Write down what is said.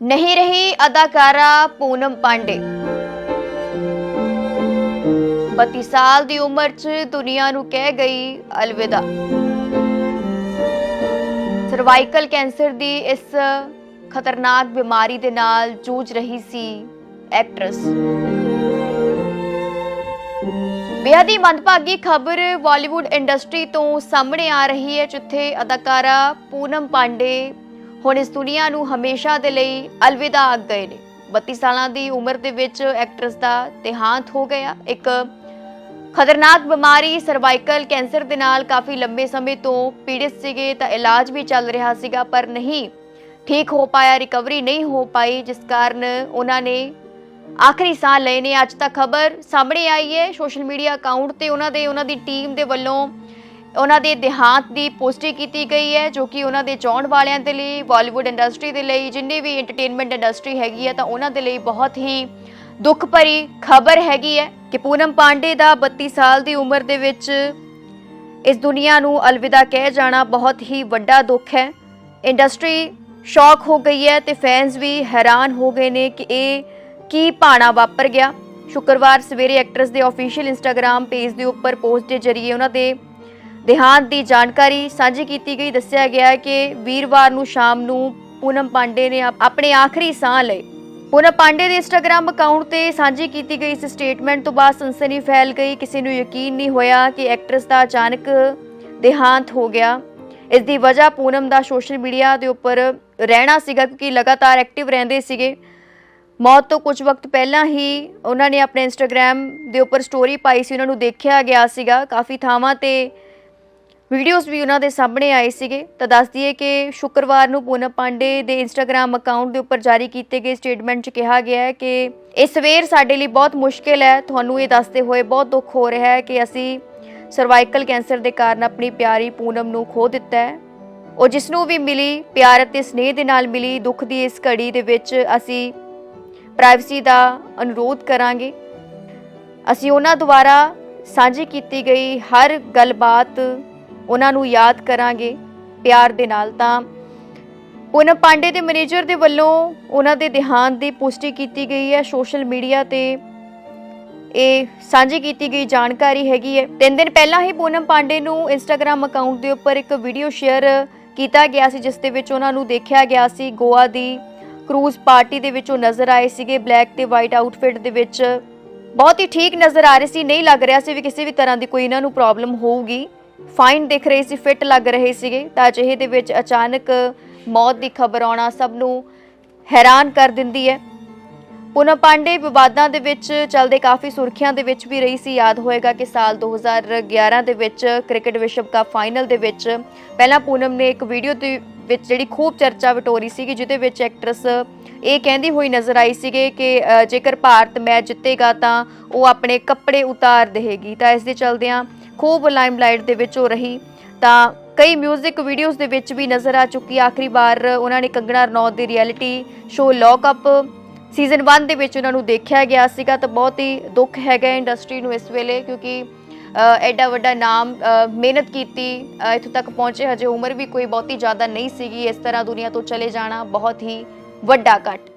ਨਹੀਂ ਰਹੀ ਅਦਾਕਾਰਾ ਪੂਨਮ ਪਾਂਡੇ। 32 ਸਾਲ ਦੀ ਉਮਰ 'ਚ ਦੁਨੀਆ ਨੂੰ ਕਹਿ ਗਈ ਅਲਵਿਦਾ। ਸਰਵਾਈਕਲ ਕੈਂਸਰ ਦੀ ਇਸ ਖਤਰਨਾਕ ਬਿਮਾਰੀ ਦੇ ਨਾਲ ਜੂਝ ਰਹੀ ਸੀ ਐਕਟਰੈਸ। ਬੇहद ਹੀ ਮੰਦਭਾਗੀ ਖਬਰ ਬਾਲੀਵੁੱਡ ਇੰਡਸਟਰੀ ਤੋਂ ਸਾਹਮਣੇ ਆ ਰਹੀ ਹੈ, ਜਿੱਥੇ ਅਦਾਕਾਰਾ ਪੂਨਮ ਪਾਂਡੇ ਹੁਣ ਇਸ ਦੁਨੀਆ ਨੂੰ ਹਮੇਸ਼ਾ ਦੇ ਲਈ ਅਲਵਿਦਾ ਆਖ ਗਏ ਨੇ। 32 ਸਾਲਾਂ ਦੀ ਉਮਰ ਦੇ ਵਿੱਚ ਐਕਟਰਸ ਦਾ ਦੇਹਾਂਤ ਹੋ ਗਿਆ। ਇੱਕ ਖਤਰਨਾਕ ਬਿਮਾਰੀ ਸਰਵਾਈਕਲ ਕੈਂਸਰ ਦੇ ਨਾਲ ਕਾਫੀ ਲੰਬੇ ਸਮੇਂ ਤੋਂ ਪੀੜਿਤ ਸੀਗੇ ਤਾਂ ਇਲਾਜ ਵੀ ਚੱਲ ਰਿਹਾ ਸੀਗਾ, ਪਰ ਨਹੀਂ ਠੀਕ ਹੋ ਪਾਇਆ ਰਿਕਵਰੀ ਨਹੀਂ ਹੋ ਪਾਈ, ਜਿਸ ਕਾਰਨ ਉਹਨਾਂ ਨੇ ਆਖਰੀ ਸਾਹ ਲਏ ਨੇ ਅੱਜ ਤੱਕ ਖਬਰ ਸਾਹਮਣੇ ਆਈ ਹੈ। ਸੋਸ਼ਲ ਮੀਡੀਆ ਅਕਾਊਂਟ ਤੇ ਉਹਨਾਂ ਦੇ, ਉਹਨਾਂ ਦੀ ਟੀਮ ਦੇ ਵੱਲੋਂ ਉਹਨਾਂ ਦੇ ਦੇਹਾਂਤ ਦੀ ਪੋਸਟਿੰਗ ਕੀਤੀ ਗਈ ਹੈ, ਜੋ ਕਿ ਉਹਨਾਂ ਦੇ ਚਾਹਣ ਵਾਲਿਆਂ ਦੇ ਲਈ ਬਾਲੀਵੁੱਡ ਇੰਡਸਟਰੀ ਦੇ ਲਈ, ਜਿੰਨੀ ਵੀ ਐਂਟਰਟੇਨਮੈਂਟ ਇੰਡਸਟਰੀ ਹੈਗੀ ਹੈ, ਤਾਂ ਉਹਨਾਂ ਦੇ ਲਈ ਬਹੁਤ ਹੀ ਦੁੱਖ ਭਰੀ ਖਬਰ ਹੈਗੀ ਹੈ ਕਿ ਪੂਨਮ ਪਾਂਡੇ ਦਾ 32 ਸਾਲ ਦੀ ਉਮਰ ਦੇ ਵਿੱਚ ਇਸ ਦੁਨੀਆ ਨੂੰ ਅਲਵਿਦਾ ਕਹਿ ਜਾਣਾ ਬਹੁਤ ਹੀ ਵੱਡਾ ਦੁੱਖ ਹੈ। ਇੰਡਸਟਰੀ ਸ਼ੌਕ ਹੋ ਗਈ ਹੈ ਤੇ ਫੈਨਸ ਵੀ ਹੈਰਾਨ ਹੋ ਗਏ ਨੇ ਕਿ ਇਹ ਕੀ ਭਾਣਾ ਵਾਪਰ ਗਿਆ। ਸ਼ੁੱਕਰਵਾਰ ਸਵੇਰੇ ਐਕਟਰਸ ਦੇ ਅਫੀਸ਼ੀਅਲ ਇੰਸਟਾਗ੍ਰam ਪੇਜ ਦੇ ਉੱਪਰ ਪੋਸਟ ਦੇ ਜ਼ਰੀਏ ਉਹਨਾਂ ਦੇ ਦੇਹਾਂਤ ਦੀ ਜਾਣਕਾਰੀ ਸਾਂਝੀ ਕੀਤੀ ਗਈ। ਦੱਸਿਆ ਗਿਆ ਕਿ ਵੀਰਵਾਰ ਨੂੰ ਸ਼ਾਮ ਨੂੰ ਪੂਨਮ ਪਾਂਡੇ ਨੇ ਆਪਣੇ ਆਖਰੀ ਸਾਹ ਲਏ। ਪੂਨਮ ਪਾਂਡੇ ਦੇ ਇੰਸਟਾਗ੍ਰam ਅਕਾਊਂਟ ਤੇ ਸਾਂਝੀ ਕੀਤੀ ਗਈ ਇਸ ਸਟੇਟਮੈਂਟ ਤੋਂ ਬਾਅਦ ਸਨਸਨੀ ਫੈਲ ਗਈ। ਕਿਸੇ ਨੂੰ ਯਕੀਨ ਨਹੀਂ ਹੋਇਆ ਕਿ ਐਕਟਰਸ ਦਾ ਅਚਾਨਕ ਦੇਹਾਂਤ ਹੋ ਗਿਆ। ਇਸ ਦੀ ਵਜ੍ਹਾ ਪੂਨਮ ਦਾ ਸੋਸ਼ਲ ਮੀਡੀਆ ਦੇ ਉੱਪਰ ਰਹਿਣਾ ਸੀਗਾ ਕਿਉਂਕਿ ਲਗਾਤਾਰ ਐਕਟਿਵ ਰਹਿੰਦੇ ਸੀਗੇ। ਮੌਤ ਤੋਂ ਕੁਝ ਵਕਤ ਪਹਿਲਾਂ ਹੀ ਉਹਨਾਂ ਨੇ ਆਪਣੇ ਇੰਸਟਾਗ੍ਰam ਦੇ ਉੱਪਰ ਸਟੋਰੀ ਪਾਈ ਸੀ। ਉਹਨਾਂ ਨੂੰ ਦੇਖਿਆ ਗਿਆ ਸੀਗਾ। ਕਾਫੀ ਥਾਵਾਂ ਤੇ ਵੀਡੀਓਜ਼ ਵੀ ਉਹਨਾਂ ਦੇ ਸਾਹਮਣੇ ਆਏ ਸੀਗੇ। ਤਾਂ ਦੱਸ ਦਈਏ ਕਿ ਸ਼ੁੱਕਰਵਾਰ ਨੂੰ ਪੂਨਮ ਪਾਂਡੇ ਦੇ ਇੰਸਟਾਗ੍ਰam ਅਕਾਊਂਟ ਦੇ ਉੱਪਰ ਜਾਰੀ ਕੀਤੇ ਗਏ ਸਟੇਟਮੈਂਟ 'ਚ ਕਿਹਾ ਗਿਆ ਹੈ ਕਿ ਇਹ ਸਵੇਰ ਸਾਡੇ ਲਈ ਬਹੁਤ ਮੁਸ਼ਕਿਲ ਹੈ। ਤੁਹਾਨੂੰ ਇਹ ਦੱਸਦੇ ਹੋਏ ਬਹੁਤ ਦੁੱਖ ਹੋ ਰਿਹਾ ਹੈ ਕਿ ਅਸੀਂ ਸਰਵਾਈਕਲ ਕੈਂਸਰ ਦੇ ਕਾਰਨ ਆਪਣੀ ਪਿਆਰੀ ਪੂਨਮ ਨੂੰ ਖੋ ਦਿੱਤਾ ਹੈ। ਉਹ ਜਿਸ ਨੂੰ ਵੀ ਮਿਲੀ, ਪਿਆਰ ਅਤੇ ਸਨੇਹ ਦੇ ਨਾਲ ਮਿਲੀ, ਦੁੱਖ ਦੀ ਇਸ ਘੜੀ ਦੇ ਵਿੱਚ ਅਸੀਂ ਪ੍ਰਾਈਵੇਸੀ ਦਾ ਅਨੁਰੋਧ ਕਰਾਂਗੇ। ਅਸੀਂ ਉਹਨਾਂ ਦੁਆਰਾ ਸਾਂਝੀ ਕੀਤੀ ਗਈ ਹਰ ਗੱਲਬਾਤ ਉਹਨਾਂ ਨੂੰ ਯਾਦ ਕਰਾਂਗੇ ਪਿਆਰ ਦੇ ਨਾਲ। ਤਾਂ ਪੂਨਮ ਪਾਂਡੇ ਦੇ ਮੈਨੇਜਰ ਦੇ ਵੱਲੋਂ ਉਹਨਾਂ ਦੇ ਦੇਹਾਂਤ ਦੀ ਪੁਸ਼ਟੀ ਕੀਤੀ ਗਈ ਹੈ। ਸੋਸ਼ਲ ਮੀਡੀਆ ਤੇ ਇਹ ਸਾਂਝੀ ਕੀਤੀ ਗਈ ਜਾਣਕਾਰੀ ਹੈਗੀ ਹੈ। ਤਿੰਨ ਦਿਨ ਪਹਿਲਾਂ ਹੀ ਪੂਨਮ ਪਾਂਡੇ ਨੂੰ ਇੰਸਟਾਗ੍ਰam ਅਕਾਊਂਟ ਦੇ ਉੱਪਰ ਇੱਕ ਵੀਡੀਓ ਸ਼ੇਅਰ ਕੀਤਾ ਗਿਆ ਸੀ, ਜਿਸ ਦੇ ਵਿੱਚ ਉਹਨਾਂ ਨੂੰ ਦੇਖਿਆ ਗਿਆ ਸੀ, ਗੋਆ ਦੀ ਕਰੂਜ਼ ਪਾਰਟੀ ਦੇ ਵਿੱਚ ਉਹ ਨਜ਼ਰ ਆਏ ਸੀਗੇ। ਬਲੈਕ ਤੇ ਵਾਈਟ ਆਊਟਫਿਟ ਦੇ ਵਿੱਚ ਬਹੁਤ ਹੀ ਠੀਕ ਨਜ਼ਰ ਆ ਰਹੇ ਸੀ। ਨਹੀਂ ਲੱਗ ਰਿਹਾ ਸੀ ਵੀ ਕਿਸੇ ਵੀ ਤਰ੍ਹਾਂ ਦੀ ਕੋਈ ਇਹਨਾਂ ਨੂੰ ਪ੍ਰੋਬਲਮ ਹੋਊਗੀ। ਫਾਈਨ ਦਿਖ ਰਹੇ ਸੀ ਫਿੱਟ ਲੱਗ ਰਹੇ ਸੀਗੇ। ਤਾਂ ਅਜਿਹੇ ਦੇ ਵਿੱਚ ਅਚਾਨਕ ਮੌਤ ਦੀ ਖਬਰ ਆਉਣਾ ਸਭ ਨੂੰ ਹੈਰਾਨ ਕਰ ਦਿੰਦੀ ਹੈ। ਪੂਨਮ ਪਾਂਡੇ ਵਿਵਾਦਾਂ ਦੇ ਵਿੱਚ ਚੱਲਦੇ ਕਾਫੀ ਸੁਰਖੀਆਂ ਦੇ ਵਿੱਚ ਵੀ ਰਹੀ ਸੀ। ਯਾਦ ਹੋਏਗਾ ਕਿ ਸਾਲ 2011 ਦੇ ਵਿੱਚ ਕ੍ਰਿਕਟ ਵਿਸ਼ਵ ਕੱਪ ਫਾਈਨਲ ਦੇ ਵਿੱਚ ਪਹਿਲਾਂ ਪੂਨਮ ਨੇ ਇੱਕ ਵੀਡੀਓ ਦੇ ਵਿੱਚ ਜਿਹੜੀ ਖੂਬ ਚਰਚਾ ਵਟੋਰੀ ਸੀਗੀ, ਜਿਹਦੇ ਵਿੱਚ ਐਕਟਰਸ ਇਹ ਕਹਿੰਦੀ ਹੋਈ ਨਜ਼ਰ ਆਈ ਸੀਗੇ ਕਿ ਜੇਕਰ ਭਾਰਤ ਮੈਚ ਜਿੱਤੇਗਾ ਤਾਂ ਉਹ ਆਪਣੇ ਕੱਪੜੇ ਉਤਾਰ ਦੇਹੇਗੀ ਤਾਂ ਇਸ ਦੇ ਚਲਦਿਆਂ ਖੂਬ ਲਾਈਮਲਾਈਟ ਦੇ ਵਿੱਚ ਉਹ ਰਹੀ। ਤਾਂ ਕਈ 뮤직 ਵੀਡੀਓਜ਼ ਦੇ ਵਿੱਚ ਵੀ ਨਜ਼ਰ ਆ ਚੁੱਕੀ ਆਖਰੀ ਵਾਰ ਉਹਨਾਂ ਨੇ ਕੰਗਣਾ ਰਣੌਤ ਦੀ ਰਿਐਲਿਟੀ ਸ਼ੋਅ ਲੌਕ ਸੀਜ਼ਨ 1 ਦੇ ਵਿੱਚ ਉਹਨਾਂ ਨੂੰ ਦੇਖਿਆ ਗਿਆ ਸੀਗਾ। ਤਾਂ ਬਹੁਤ ਹੀ ਦੁੱਖ ਹੈਗਾ ਇੰਡਸਟਰੀ ਨੂੰ ਇਸ ਵੇਲੇ, ਕਿਉਂਕਿ ਐਡਾ ਵੱਡਾ ਨਾਮ ਮਿਹਨਤ ਕੀਤੀ ਇੱਥੋਂ ਤੱਕ ਪਹੁੰਚੇ। ਹਜੇ ਉਮਰ ਵੀ ਕੋਈ ਬਹੁਤੀ ਜ਼ਿਆਦਾ ਨਹੀਂ ਸੀਗੀ। ਇਸ ਤਰ੍ਹਾਂ ਦੁਨੀਆ ਤੋਂ ਚਲੇ ਜਾਣਾ ਬਹੁਤ ਹੀ ਵੱਡਾ ਕੱਟ